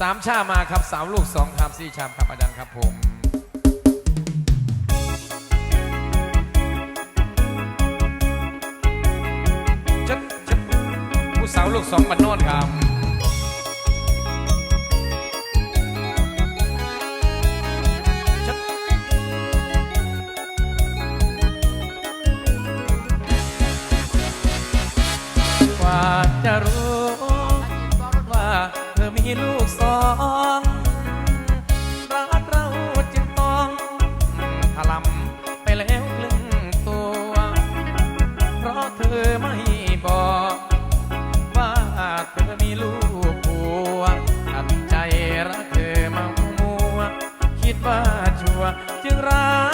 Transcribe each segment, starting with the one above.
สามชามาครับสามลูกสองคำสี่ชามครับอาจารย์ครับผมจัดจัดผู้สาวลูกสองบันโนดครับ องรักเราจึงต้องถลำไปแล้วครึ่งตัว เพราะเธอไม่บอก ว่าเธอมีลูกผัวตัดใจรักเธอมามัวคิดว่าชัวจึงรัก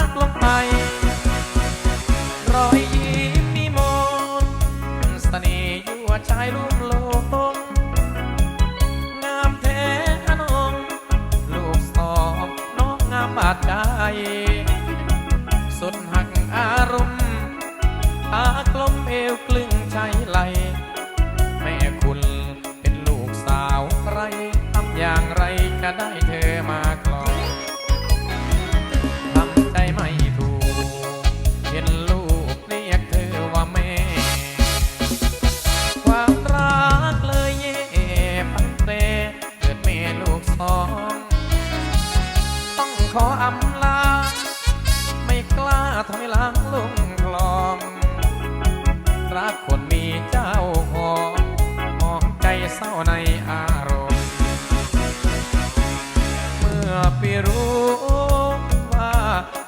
ดใจสุดหักอารมณ์อากลมเอวก ขออำลา ไม่กล้าถอยหลังลงคลอง รักคนมีเจ้าของมองใจเศร้าในอารมณ์ เมื่อไปรู้ว่า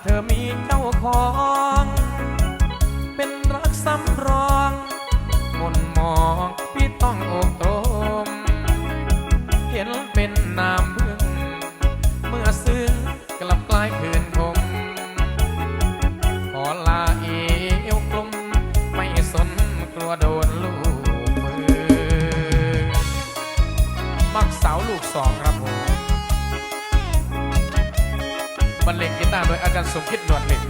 เธอมีเจ้าของ สองครับผมบรรเลงกีตาร์โดยอาจารย์สมคิดหนวดเหล็ก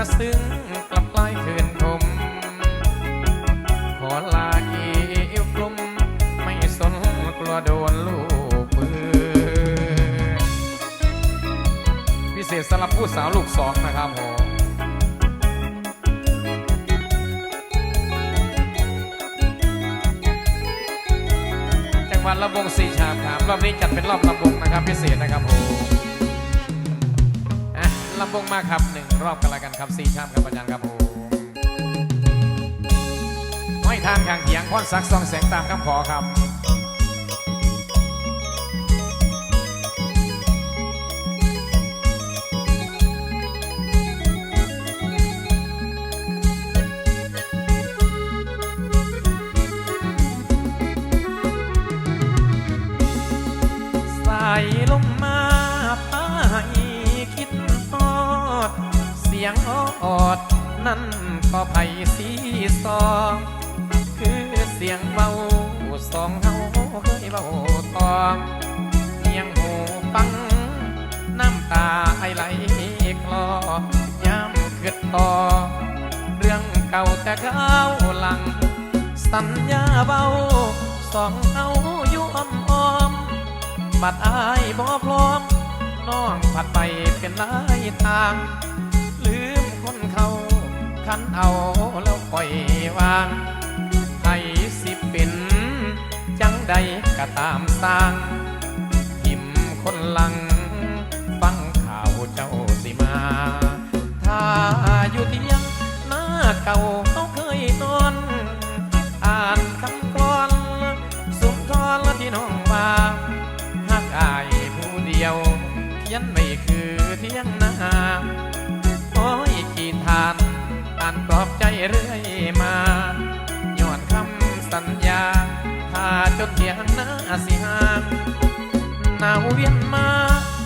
อซึ้งกลับกลายคืนคมขอลาเอวกลุ่มไม่สนกลัวโดนลูกปืนพิเศษสำหรับผู้สาวลูกสองนะครับผมจังหวัดลำวงสี่ชามครับรอบนี้จัดเป็นรอบลำวงนะครับพิเศษนะครับผม ลำวงมากครับหนึ่งรอบกันละกันครับสี่ชามครับอาจารย์ครับผมห้อยทางข้างเขียงพรสักดิ์ซองแสงตามคำขอครับ ยงออด นั่นก็ไผ่สีซองคือเสียงเบาสองเฮาเคยเบาตองเพียงหูฟัง น้ำตาไอไหลคลอย่ำเกิดต่อ เรื่องเก่าแต่เก้าหลัง สัญญาเบาสองเอาอยู่อ้อมอ้อมบัดอายบ่พร้อมน้องผัดไปเป็นหลายทาง คันเอาแล้วปล่อยวางให้สิเป็นจังใดก็ตามสร้างหิมคนหลัง ฟังข่าวเจ้าสิมา ถ้าอยู่ที่ยงหน้าเก่า จนเทียงหน้าสิหางหนาวเวียนมา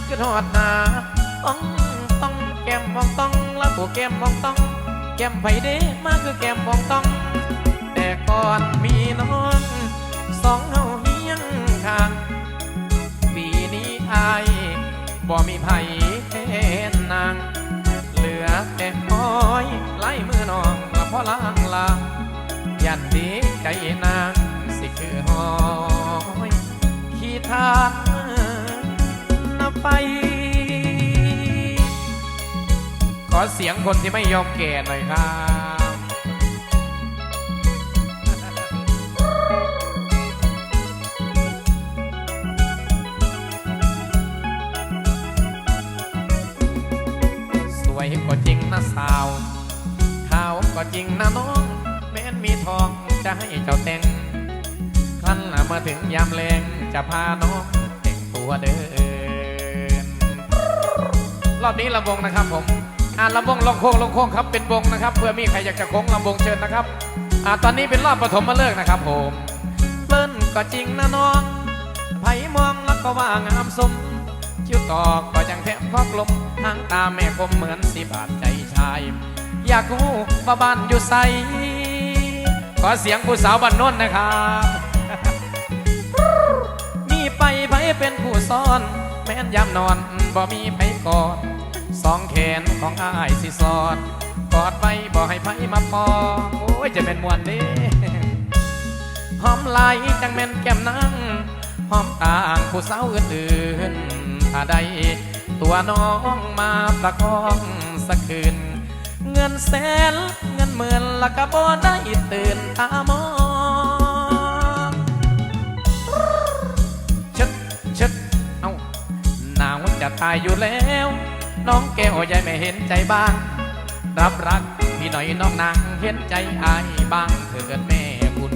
คือทอดหนาต้องต้องแก้มมองต้องแล้วกูแก้มมองต้อง แก้มไผเด้มาคือแก้มมองต้อง แต่ก่อนมีน้องสองเฮาเฮียงข้างปีนี้อายบ่มีไผแทนนาง เหลือแต่ห้อยไล่มือน้องละพอล้างลางยันดีใจนาง คือหอยขี้ทานนับไป ขอเสียงคนที่ไม่ยอมแก่หน่อยครับสวยก็จริงนะสาวขาวก็จริงนะน้อง แม้นมีทองจะให้เจ้าแต่งครั้น มาถึงยามแรงจะพาน้องแต่งตัวเดิน รอบนี้ลำวงนะครับผมอ่าลำวงลงโค้งลงโค้งครับเป็นวงนะครับ เพื่อมีใครอยากจะโค้งลำวงเชิญนะครับอ่าตอนนี้เป็นรอบปฐมมาเลิกนะครับผมเปิ้นก็จริงนะน้องไผมองแล้วก็ว่างามสมคิ้วตอกก็ยังแทบคอกลมทางตาแม่คมเหมือนสีบาดใจชาย อยากรู้ว่าบ้านอยู่ใสขอเสียงผู้สาวบ้านโนนนะครับ เป็นผู้ซ่อน แม้นยามนอนบ่มีไปกอดสองแขนของอายสิสอดกอดไปบ่ให้ไผมาปองโอ้ยจะเป็นมวนเด้หอมไหลายจังแม่นแก้มนางหอมต่างผู้สาวอื่นๆถ้าได้ตัวน้องมาประคองสักคืน เงินแสนเงินหมื่นละก็บ่ได้ตื่นตามองาวจะตายอยู่แล้ว น้องแก้วใหญ่ไม่เห็นใจบ้าง รับรักพี่หน่อยน้องนางเห็นใจอายบ้างเถิดแม่บุญ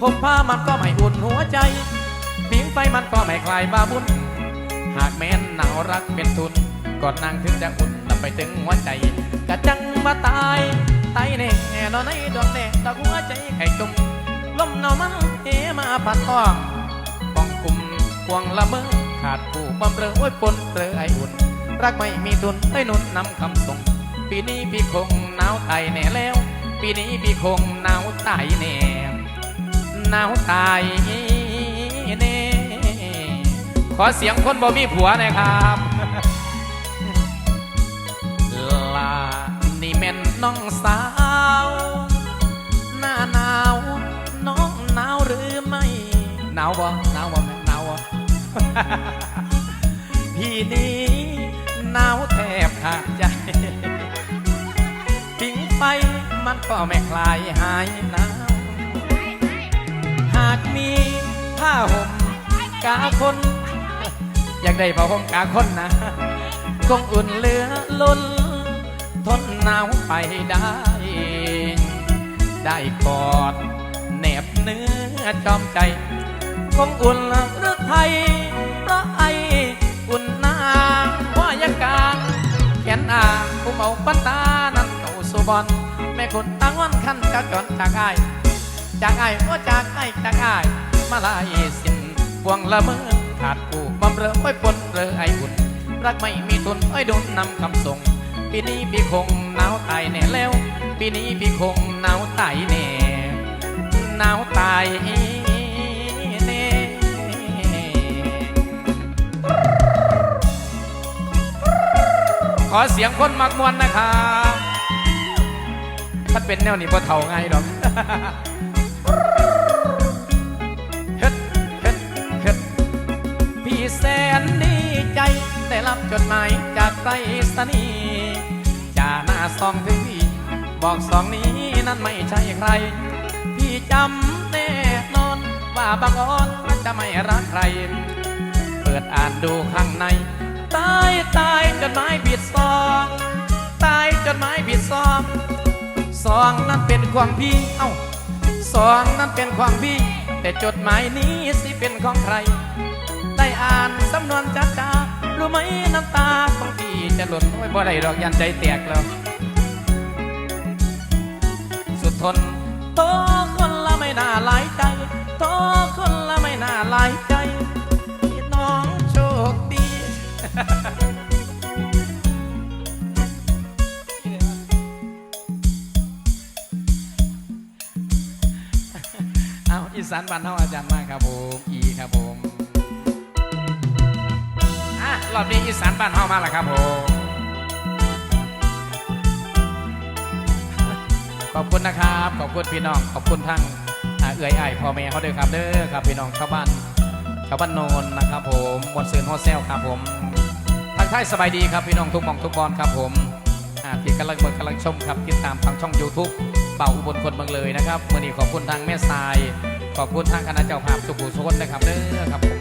ผมผ้ามันก็ไม่อุ่นหัวใจผิงไฟมันก็ไม่คลายบาบุญหากแม้นหนาวรักเป็นทุนกอดนางถึงจะอุ่นและไปถึงหัวใจกะจังมาตายตายแน่นอนในดวงแดงตะหัวใจไข่ตุ่มลมหนาวมันเฮมาพัดท้องป้องกุมควงละเมอ ขาดผู้บำเรอโอ้ยปนเปลือไออุ่น รักไม่มีทุนได้นุนนำคำส่ง ปีนี้พี่คงหนาวตายแน่แล้ว ปีนี้พี่คงหนาวตายแน่หนาวตายแน่ขอเสียงคนบ่มีผัวหน่อยครับลานี่แม่นน้องสาว หน้าหนาว น้องหนาวหรือไม่ หนาวบ่หนาวบ่ พี่นี้หนาวแทบขาดใจทิ้งไปมันก็ไม่คลายหายหนาว หากมีผ้าห่มกาคน อยากได้ผ้าห่มกาคนนะ คงอุ่นเหลือล้น ทนหนาวไปได้ ได้กอดแนบเนื้อจอมใจ คงอุ่นหรือ ไทยเพราะไออุ่นนางว่ายากางแขนอ่างผู้เบาปันตานั้นเก่าสุบอนแม่คนตั้งวันคันจากจอนจากไอายจากไอ้โอ้จากไอจากไอ้ายมาลายสิ้นพวงละเมอขาดผู้บำเรอไว้ปนเรอไออุ่นรักไม่มีทุนไอ้โดนนำคำส่งปีนี้พี่คงหนาวตายแน่แล้วปีนี้พี่คงหนาวตายแน่หนาวตาย อเสียงคนมักมวนนะครับถ้าเป็นแนวนี้พอเท่าไงดอกเฮ็ดเฮ็ดเฮ็ดพี่แสนดีใจ ได้รับจดหมายจากไปรษณีจ่าหน้าซองถึงพี่ บอกซองนี้นั้นไม่ใช่ใคร พี่จำแน่นอน ว่าบางออนจะไม่รักใคร เปิดอ่านดูข้างใน ตายตายจดหมายผิ องตายจดหมายผิดซองซองนั้นเป็นความพี่เอ้าสองนั้นเป็นของพี่ แต่จดหมายนี้สิเป็นของใคร ได้อ่านสำนวนจ้าจ้ารู้ไหมน้ำตาของพี่จะหล่นโอ้ยบ่ได้ดอกยันใจแตกแล้ว สุดทนโตคนละไม่น่าหลายใจ อีสานบ้านเฮาอาจารย์มากครับผมอีครับผมอะรอบนี้อีสานบ้านเฮามาแล้วครับผมขอบคุณนะครับขอบคุณพี่น้องขอบคุณทั้งอ่าเอื้อยไอ้พ่อแม่เขาด้วยครับเด้อครับพี่น้องชาวบ้านชาวบ้านโนนนะครับผมมวลซืนโฮเซลครับผมทักทายสบายดีครับพี่น้องทุกมองทุกบอลครับผมอ่าที่กำลังเบิ่งกำลังชมครับติดตามทางช่อง YouTube เป่าอุบลคนเมืองเลยนะครับเมื่อนี้ขอบคุณทางแม่ทราย ขอบคุณทางคณะเจ้าภาพสุขุโซนนะครับเด้อครับผม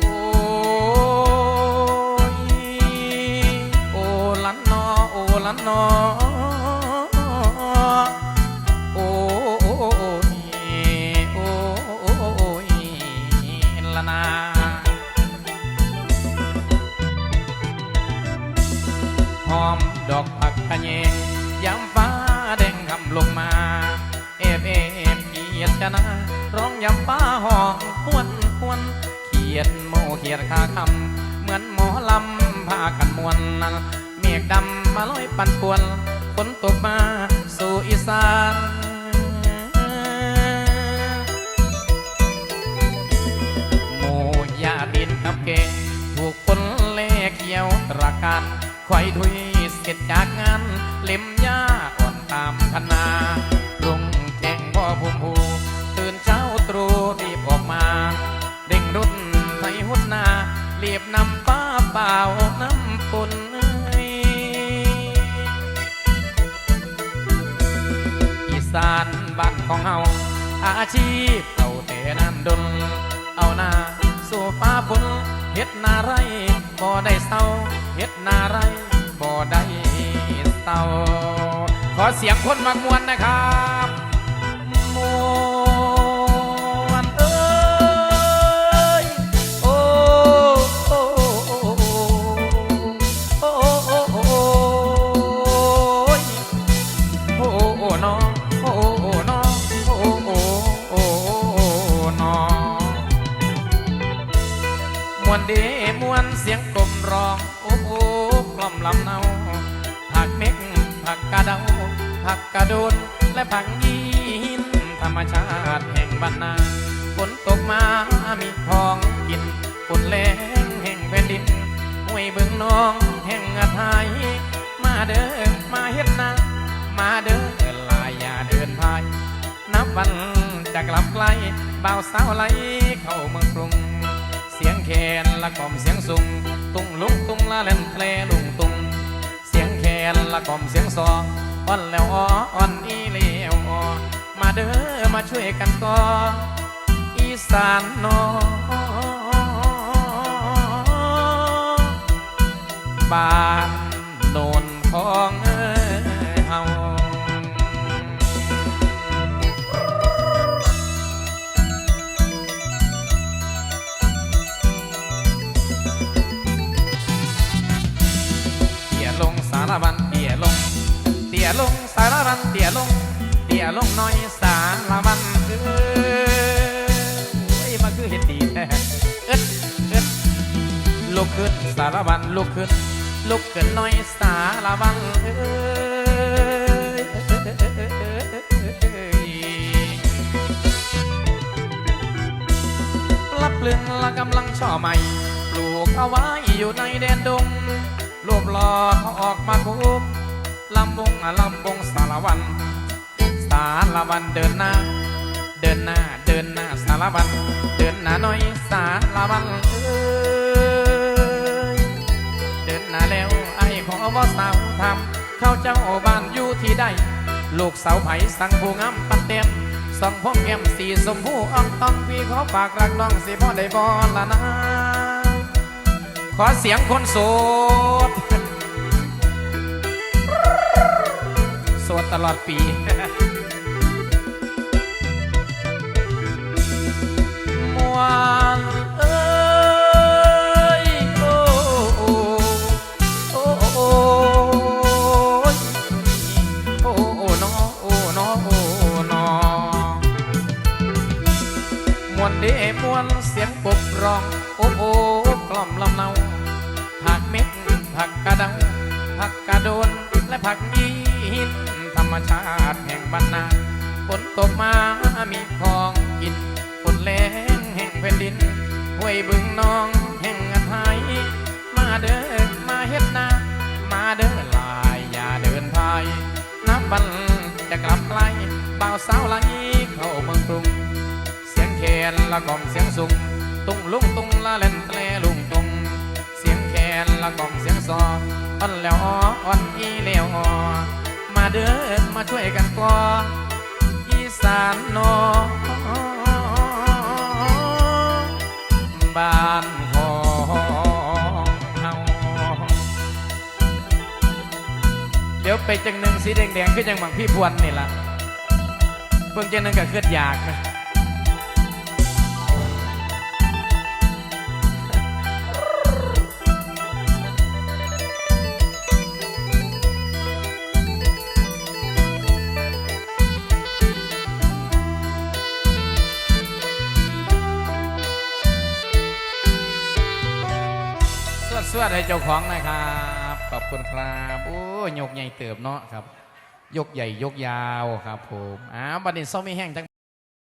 โอ้ยโอ้ลันนอโอ้ลันนอโอ้โอ้โอ้โอ้โอ้ละนาหอมดอกผักขะแยง จะนาร้องยามฟ้าห้องควนควนเขียดโมเขียดคาคำเหมือนหมอลำพากันมวนเมฆดำมาลอยปั่นป่วนฝนตกมาสู่อีสานโมยาดินกับเกงถูกคนเล่เกี่ยวตระการคอยถุยเสร็จจากงานเล็มยาอ่อนตามคณา ชีพเก่าแต่น้ำดน เอาหน้าสู่ฟ้าฝนเฮ็ดนาไรบ่ได้เศร้าเฮ็ดนาไรบ่ได้เศร้าขอเสียงคนมากมวนนะครับ เบิ่งน้องแห่งอาไทยมาเด้อมาเฮ็ดนามาเด้อลายอย่าเดินพายนับวันจะกลับไกลบ่าวสาวไหลเข้าเมืองกรุง เสียงแคนละกล่อมเสียงสุงตุงลุงตุงละเล่นเพลลุงตุง เสียงแคนละกล่อมเสียงซองอ่อนแล้วอ้ออ่อนอีเลี้ยวอ้อมาเด้อมาช่วยกันก่ออีสานนอ บ้านโนนของเอ้ยเฮาเตี่ยลงสารบันเตี่ยลง เตี่ยลงสารบันเตี่ยลง เตี่ยลงน้อยสารบันเอ้ยโอ้ยมาคือเห็ดดีแท้เอ็ดเอ็ดลุกขึ้นสารบันลุกขึ้น ลุกขึ้นน้อยสารบันเอ้ยปลับเปลืองละกำลังช่อใหม่ ปลูกเอาไว้อยู่ในแดนดงรวบรอเขาออกมาคุบลำบงอะลำบงสารวัน สารวันเดินหน้า เดินหน้าเดินหน้าสารวัน เดินหน้าน่อยสารวันเอ้ย หน้าแล้วไอ้ขอบ่สาวทำเข้าเจ้าบ้านอยู่ที่ใดลูกสาวไผ่สั่งผู้งามปันเต็มส่องพงแก้มสีสมผู้อ่องต้องพี่ขอฝากรักน้องสิพ่อได้บ่ละนะ ขอเสียงคนโสดโสดตลอดปีมว ร้องโอ้โอ้กล่อมลำเนาผักเม็ดผักกระเดาผักกระโดนและผักยีหินธรรมชาติแห่งบ้านนาฝนตกมามีของกินฝนแรงแห่งแผ่นดินห้วยบึงนองแห่งอันไทยมาเดินมาเฮ็ดนามาเดินลายอย่าเดินพายนับบันจะกลับไกลบ่าวสาวไหลเข้าเมืองกรุงเสียงแคนละกล่อมเสียงสุง ตุงลุงตุงละเล่นแตรลุงตุง เสียงแคนละกล่อมเสียงซออ่อนแล้วอ้ออ่อนอีแล้วอ้อมาเดินมาช่วยกันกลออีสานนอบ้านของเฮาเดี๋ยวไปจังหนึ่งสีแดงๆคือจังบังพี่พวนนี่ล่ะเพิ่งจังหนึ่งก็เกิดอยากนะ วดให้เจ้าของนะครับ ขอบคุณครับโอ้ยยกใหญ่เติบเนาะครับ ยกใหญ่ยกยาวครับผมอ้าวบัดนี้ซ้อมมีแห้งจัก